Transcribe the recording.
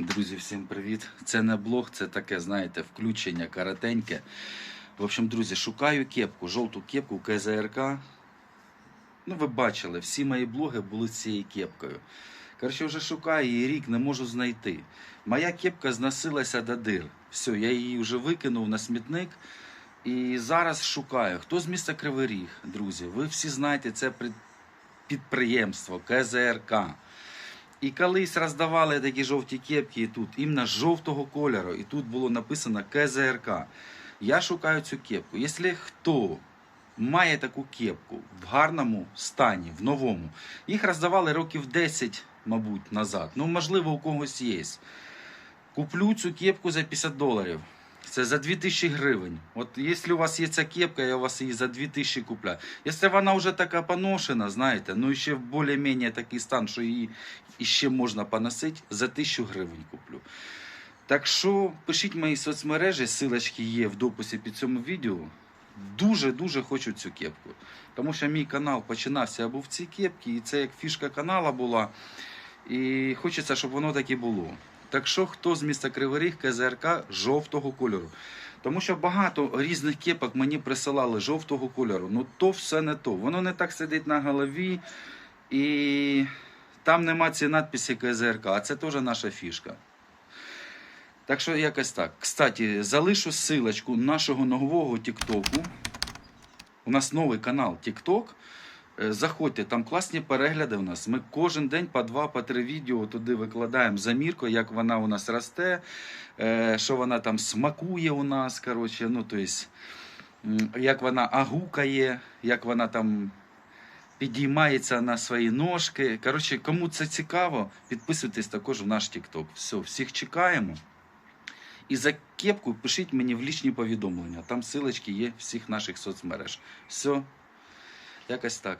Друзі, всім привіт! Це не блог, це таке, знаєте, включення коротеньке. В общем, друзі, шукаю кепку, жовту кепку КЗРК. Ну, ви бачили, всі мої блоги були з цією кепкою. Коротше, вже шукаю її рік, не можу знайти. Моя кепка зносилася до дир. Все, я її вже викинув на смітник. І зараз шукаю. Хто з міста Кривий Ріг, друзі? Ви всі знаєте, це підприємство КЗРК. І колись роздавали такі жовті кепки і тут, іменно жовтого кольору. І тут було написано КЗРК. Я шукаю цю кепку. Якщо хто має таку кепку в гарному стані, в новому, їх роздавали років 10, мабуть, назад. Ну, можливо, у когось є. Куплю цю кепку за 50 доларів. Це за 2000 гривень. От якщо у вас є ця кепка, я у вас її за 2000 купляю. Якщо вона вже така поношена, знаєте, ну і ще в більш-менш такий стан, що її іще можна поносити, за 1000 гривень куплю. Так що пишіть мої соцмережі, силочки є в дописі під цьому відео. Дуже-дуже хочу цю кепку. Тому що мій канал починався або в цій кепці, і це як фішка канала була. І хочеться, щоб воно так і було. Так що, хто з міста Кривий Ріг, КЗРК жовтого кольору. Тому що багато різних кепок мені присилали жовтого кольору. Ну то все не то. Воно не так сидить на голові. І там нема цієї надписі КЗРК, а це теж наша фішка. Так що якось так. Кстати, залишу ссылочку нашого нового Тіктоку. У нас новий канал TikTok. Е, Заходьте, там класні перегляди у нас. Ми кожен день по два, по три відео туди викладаємо за міркою, як вона у нас росте, е, що вона там смакує у нас. Коротше, ну, то есть, як вона агукає, як вона там підіймається на свої ножки. Коротше, кому це цікаво, підписуйтесь також в наш TikTok. Все, всіх чекаємо. І за кепку пишіть мені в лічні повідомлення. Там силочки є всіх наших соцмереж. Все, якось так.